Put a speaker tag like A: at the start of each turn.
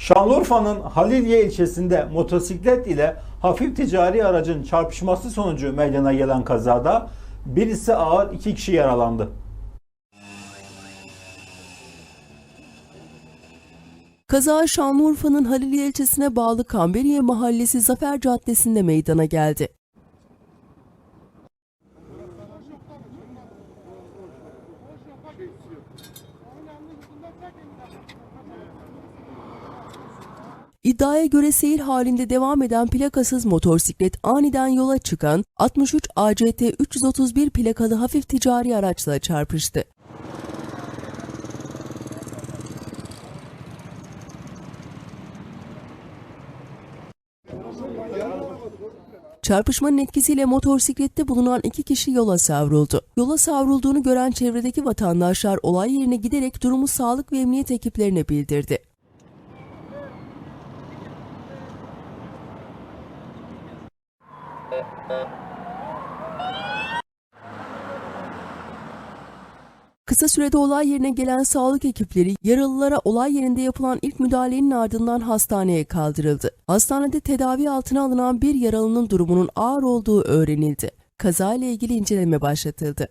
A: Şanlıurfa'nın Halilye ilçesinde motosiklet ile hafif ticari aracın çarpışması sonucu meydana gelen kazada birisi ağır iki kişi yaralandı.
B: Kaza Şanlıurfa'nın Haliliye ilçesine bağlı Kamberiye Mahallesi Zafer Caddesi'nde meydana geldi. İddiaya göre seyir halinde devam eden plakasız motosiklet aniden yola çıkan 63 ACT 331 plakalı hafif ticari araçla çarpıştı. Çarpışmanın etkisiyle motosiklette bulunan iki kişi yola savruldu. Yola savrulduğunu gören çevredeki vatandaşlar olay yerine giderek durumu sağlık ve emniyet ekiplerine bildirdi. Kısa sürede olay yerine gelen sağlık ekipleri yaralılara olay yerinde yapılan ilk müdahalenin ardından hastaneye kaldırıldı. Hastanede tedavi altına alınan bir yaralının durumunun ağır olduğu öğrenildi. Kazayla ilgili inceleme başlatıldı.